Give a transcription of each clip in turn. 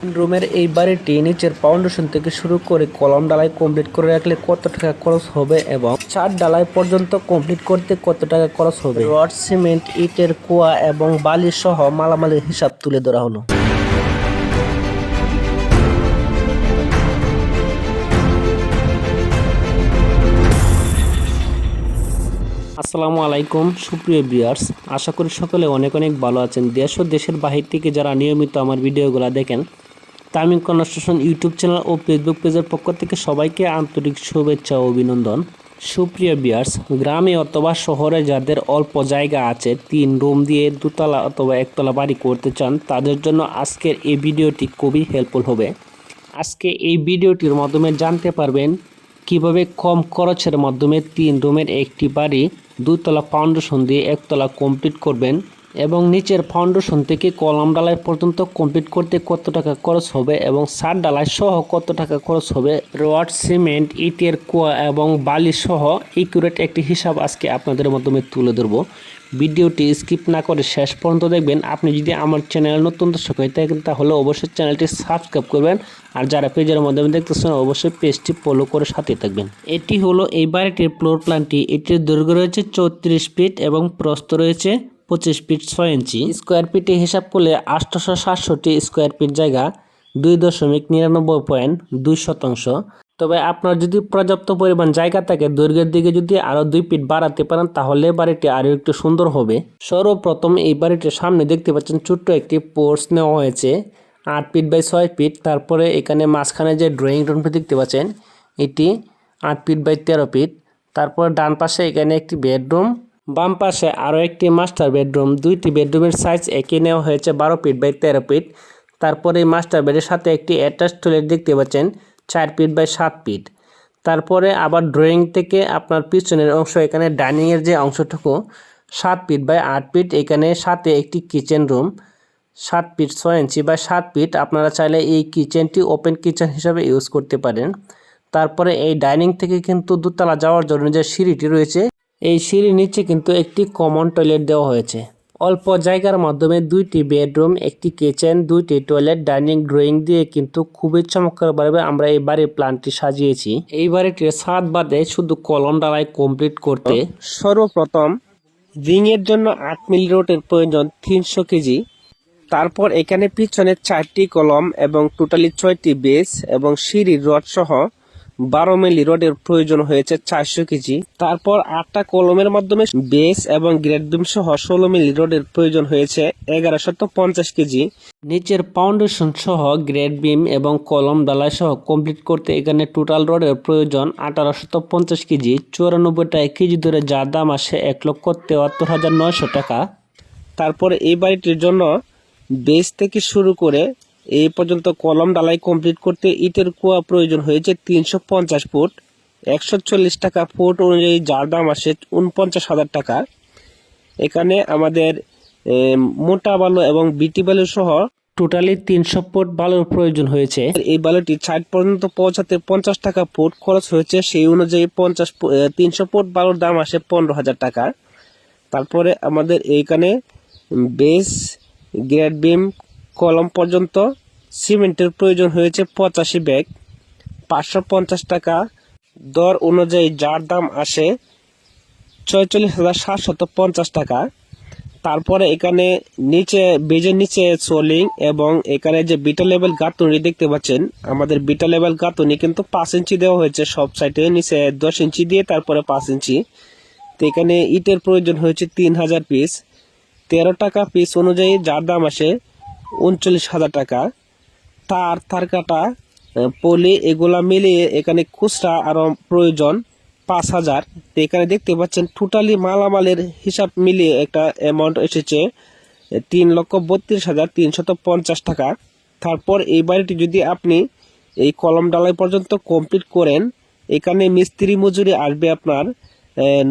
রুমের এই বাড়িটি নিচের ফাউন্ডেশন থেকে শুরু করে কলম ডালাই কমপ্লিট করে রাখলে কত টাকা খরচ হবে এবং চার ডালাই পর্যন্ত কমপ্লিট করতে কত টাকা খরচ হবে? রড, সিমেন্ট, ইটের কুয়া এবং বালি সহ মালামালের হিসাব তুলে ধরা হলো। আসসালামু আলাইকুম, সুপ্রিয় ভিউয়ার্স। আশা করি সকলে অনেক অনেক ভালো আছেন। দেশ ও দেশের বাহির থেকে যারা নিয়মিত আমার ভিডিওগুলো দেখেন তামিম কনস্ট্রাকশন ইউটিউব চ্যানেল ও ফেসবুক পেজের পক্ষ থেকে সবাইকে আন্তরিক শুভেচ্ছা ও অভিনন্দন। সুপ্রিয় বিয়ার্স গ্রামে অথবা শহরে যাদের অল্প জায়গা আছে, তিন রুম দিয়ে দুতলা অথবা একতলা বাড়ি করতে চান, তাদের জন্য আজকের এই ভিডিওটি খুবই হেল্পফুল হবে। আজকে এই ভিডিওটির মাধ্যমে জানতে পারবেন কীভাবে কম খরচের মাধ্যমে তিন রুমের একটি বাড়ি দুতলা ফাউন্ডেশন দিয়ে একতলা কমপ্লিট করবেন। এবং নিচের ফাউন্ডেশন থেকে কলাম ডালাই পর্যন্ত কমপ্লিট করতে কত টাকা খরচ হবে এবং সার ডালাই সহ কত টাকা খরচ হবে? রড, সিমেন্ট, ইটের কুয়া এবং বালি সহ ইকুরেট একটি হিসাব আজকে আপনাদের মাধ্যমে তুলে ধরবো। ভিডিওটি স্কিপ না করে শেষ পর্যন্ত দেখবেন। আপনি যদি আমার চ্যানেল নতুন দর্শক হয়ে থাকেন, তাহলে অবশ্যই চ্যানেলটি সাবস্ক্রাইব করবেন। আর যারা পেজের মাধ্যমে দেখতেছেন, অবশ্যই পেজটি ফলো করে সাথে থাকবেন। এটি হলো এই বাড়িটির ফ্লোর প্ল্যানটি এটির দৈর্ঘ্য রয়েছে চৌত্রিশ ফিট এবং প্রস্থ রয়েছে পঁচিশ ফিট ছয় ইঞ্চি। স্কোয়ার ফিটে হিসাব করলে আটশোশো সাতষট্টি স্কোয়ার ফিট জায়গা, দুই দশমিক নিরানব্বই পয়েন্ট দুই শতাংশ। তবে আপনার যদি পর্যাপ্ত পরিমাণ জায়গা থাকে দৈর্ঘ্যের দিকে যদি আরও দুই ফিট বাড়াতে পারেন, তাহলে বাড়িটি আরও একটু সুন্দর হবে। সর্বপ্রথম এই বাড়িটির সামনে দেখতে পাচ্ছেন ছোট্ট একটি পোর্স নেওয়া হয়েছে। আট ফিট বাই ছয় ফিট, তারপরে এখানে মাঝখানে যে ড্রয়িং রুমটি দেখতে পাচ্ছেন, এটি আট ফিট বাই তেরো ফিট। তারপর ডান পাশে এখানে একটি বেডরুম বাম পাশে আরও একটি মাস্টার বেডরুম, দুইটি বেডরুমের সাইজ একই নেওয়া হয়েছে বারো ফিট বাই তেরো ফিট। তারপরে মাস্টার বেডের সাথে একটি অ্যাটাচ টয়লেট দেখতে পাচ্ছেন, চার ফিট বাই সাত ফিট। তারপরে আবার ড্রয়িং থেকে আপনার পিছনের অংশ, এখানে ডাইনিংয়ের যে অংশটুকু, সাত ফিট বাই আট ফিট, এখানে সাথে একটি কিচেন রুম, সাত ফিট ছয় ইঞ্চি বা সাত ফিট। আপনারা চাইলে এই কিচেনটি ওপেন কিচেন হিসাবে ইউজ করতে পারেন। তারপরে এই ডাইনিং থেকে কিন্তু দুতলা যাওয়ার জন্য যে সিঁড়িটি রয়েছে এই সিঁড়ির নিচে কিন্তু একটি কমন টয়লেট দেওয়া হয়েছে। অল্প জায়গার মাধ্যমে দুইটি বেডরুম একটি কিচেন দুইটি টয়লেট ডাইনিং ড্রয়িং দিয়ে কিন্তু খুবই চমৎকারভাবে আমরা এই বাড়ির প্ল্যানটি সাজিয়েছি। এই বাড়িটির ছাদ বাদে শুধু কলম ডালাই কমপ্লিট করতে সর্বপ্রথম রিংয়ের জন্য আট মিলি রোডের প্রয়োজন তিনশো কেজি। তারপর এখানে পিছনে চারটি কলম এবং টোটালি ছয়টি বেস এবং সিঁড়ির রড সহ বারো মিলি রডের প্রয়োজন হয়েছে চারশো কেজি। তারপর আটটা কলমের মাধ্যমে বেস এবং গ্রেড বিম সহ ষোলো মিলি রডের প্রয়োজন হয়েছে এগারোশত পঞ্চাশ কেজি। নিচের ফাউন্ডেশন সহ গ্রেড বিম এবং কলম ডালাই সহ কমপ্লিট করতে এখানে টোটাল রডের প্রয়োজন আঠারোশত পঞ্চাশ কেজি। চুরানব্বই টাকা কেজি ধরে যার দাম আসে এক লক্ষ তেয়াত্তর হাজার নয়শো টাকা। তারপরে এই বাড়িটির জন্য বেস থেকে শুরু করে এই পর্যন্ত কলম ডালাই কমপ্লিট করতে ইটের কুয়া প্রয়োজন হয়েছে তিনশো পঞ্চাশ ফুট, একশো চল্লিশ টাকা ফুট অনুযায়ী যার দাম আসে উনপঞ্চাশ হাজার টাকা। এখানে আমাদের মোটা বালু এবং বিটি বালু সহ টোটালি তিনশো ফুট বালুর প্রয়োজন হয়েছে। এই বালুটি ছাইট পর্যন্ত পৌঁছাতে পঞ্চাশ টাকা ফুট খরচ হয়েছে, সেই অনুযায়ী পঞ্চাশ তিনশো ফুট বালুর দাম আসে পনেরো হাজার টাকা। তারপরে আমাদের এইখানে বেস, গ্রেড বিম কলম পর্যন্ত সিমেন্টের প্রয়োজন হয়েছে পঁচাশি ব্যাগ। পাঁচশো পঞ্চাশ টাকা দর অনুযায়ী যার দাম আসে ছয়চল্লিশ হাজার সাতশত পঞ্চাশ টাকা। তারপরে এখানে নিচে, বেজের নিচে সোলিং এবং এখানে যে বিটা লেভেল গাঁথুনি দেখতে পাচ্ছেন, আমাদের বিটা লেভেল গাঁথুনি কিন্তু পাঁচ ইঞ্চি দেওয়া হয়েছে সব সাইডে, নিচে দশ ইঞ্চি দিয়ে তারপরে পাঁচ ইঞ্চি। তো এখানে ইটের প্রয়োজন হয়েছে তিন হাজার পিস। তেরো টাকা পিস অনুযায়ী যার দাম আসে উনচল্লিশ হাজার টাকা। তার তার কাটা পলি, এগুলা মিলিয়ে এখানে খুচরা আরও প্রয়োজন পাঁচ হাজার। তো এখানে দেখতে পাচ্ছেন টোটালি মালামালের হিসাব মিলিয়ে একটা অ্যামাউন্ট এসেছে তিন লক্ষ বত্রিশ হাজার তিনশত পঞ্চাশ টাকা। তারপর এই বাড়িটি যদি আপনি এই কলম ডালাই পর্যন্ত কমপ্লিট করেন, এখানে মিস্ত্রি মজুরি আসবে আপনার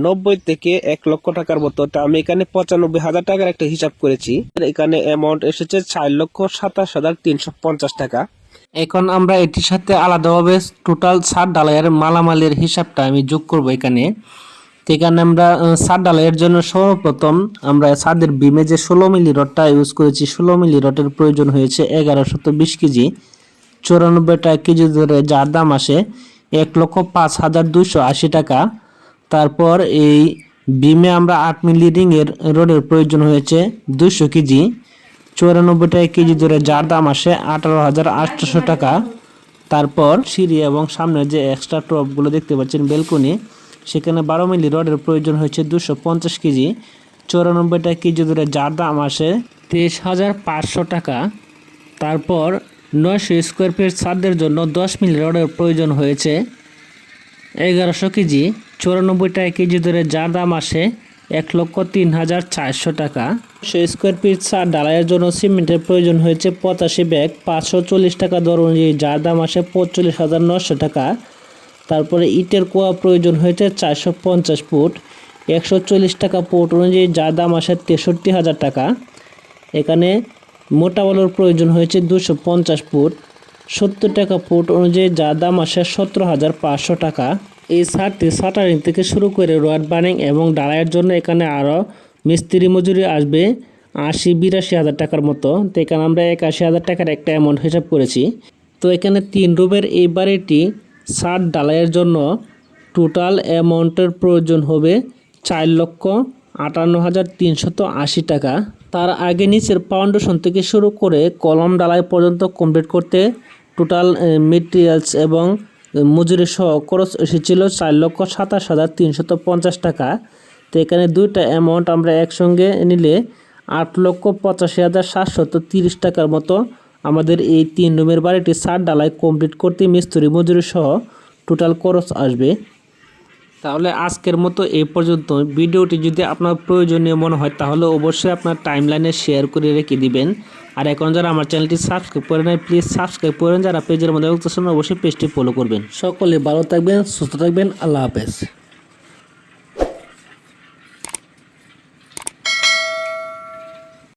নব্বই থেকে এক লক্ষ টাকার মতো। আমি এখানে পঁচানব্বই হাজার টাকার একটা হিসাব করেছি। এখানে অ্যামাউন্ট এসেছে চার লক্ষ সাতাশ হাজার তিনশো পঞ্চাশ টাকা। এখন আমরা এটির সাথে আলাদাভাবে টোটাল সাত ডালাইয়ের মালামালের হিসাবটা আমি যোগ করব এখানে। এখানে আমরা ছাদ ঢালাইয়ের জন্য সর্বপ্রথম আমরা সাদের বিমে যে ষোলো মিলি রডটা ইউজ করেছি, ষোলো মিলি রডের প্রয়োজন হয়েছে এগারোশত বিশ কেজি। চুরানব্বই টাকা কেজি ধরে যার দাম আসে এক লক্ষ পাঁচ হাজার দুশো আশি টাকা। তারপর এই বিমে আমরা আট মিলি রিংয়ের রডের প্রয়োজন হয়েছে দুশো কেজি। চুরানব্বই টাকা কেজি ধরে যার দাম আসে আঠারো হাজার আটশোশো টাকা। তারপর সিঁড়ি এবং সামনে যে এক্সট্রা টপগুলো দেখতে পাচ্ছেন বেলকনি, সেখানে বারো মিলি রডের প্রয়োজন হয়েছে দুশো পঞ্চাশ কেজি। চৌরানব্বই টাকা কেজি ধরে যার দাম আসে তেইশ হাজার পাঁচশো টাকা। তারপর নয়শো স্কোয়ার ফিট ছাদের জন্য দশ মিলি রডের প্রয়োজন হয়েছে এগারোশো কেজি, চুরানব্বই টাকা কেজি ধরে যার দাম আসে এক লক্ষ তিন হাজার চারশো টাকা। সে স্কোয়ার ফিট সার ঢালাইয়ের জন্য সিমেন্টের প্রয়োজন হয়েছে পঁচাশি ব্যাগ, পাঁচশো চল্লিশ টাকা দর অনুযায়ী যার দাম আসে পঁয়তাল্লিশ হাজার নশো টাকা। তারপরে ইটের কোয়া প্রয়োজন হয়েছে চারশো পঞ্চাশ ফুট, একশো চল্লিশ টাকা ফুট অনুযায়ী যার দাম আসে তেষট্টি হাজার টাকা। এখানে মোটা বালুর প্রয়োজন হয়েছে দুশো পঞ্চাশ ফুট সত্তর টাকা ফুট অনুযায়ী যার দাম আসে সতেরো হাজার পাঁচশো টাকা। এই সারটি শাটারিং থেকে শুরু করে রড বার্নিং এবং ডালাইয়ের জন্য এখানে আরও মিস্ত্রি মজুরি আসবে আশি বিরাশি হাজার টাকার মতো। তো এখানে আমরা একাশি হাজার টাকার একটা অ্যামাউন্ট হিসাব করেছি। তো এখানে তিন রুমের এই বাড়িটি সার ডালাইয়ের জন্য টোটাল অ্যামাউন্টের প্রয়োজন হবে চার লক্ষ আটান্ন হাজার তিনশত আশি টাকা। তার আগে নিচের ফাউন্ডেশন থেকে শুরু করে কলম ডালাই পর্যন্ত কমপ্লিট করতে টোটাল মেটেরিয়ালস এবং মজুরি সহ খরচ এসেছিল চার লক্ষ সাতাশ হাজার তিনশত পঞ্চাশ টাকা। তো এখানে দুইটা অ্যামাউন্ট আমরা একসঙ্গে নিলে আট লক্ষ পঁচাশি হাজার সাতশত তিরিশ টাকার মতো আমাদের এই তিন রুমের বাড়িটি সার ডালাই কমপ্লিট করতে মিস্ত্রি মজুরি সহ টোটাল খরচ আসবে। তাহলে আজকের মতো এই পর্যন্ত। ভিডিওটি যদি আপনার প্রয়োজনীয় মনে হয় তাহলে অবশ্যই আপনার টাইমলাইনে শেয়ার করে রেখে দিবেন। আর এখন যারা আমার চ্যানেলটি সাবস্ক্রাইব করে নেয় প্লিজ সাবস্ক্রাইব করেন। যারা পেজের মধ্যে অবশ্যই পেজটি ফলো করবেন। সকলে ভালো থাকবেন, সুস্থ থাকবেন, আল্লাহ হাফেজ।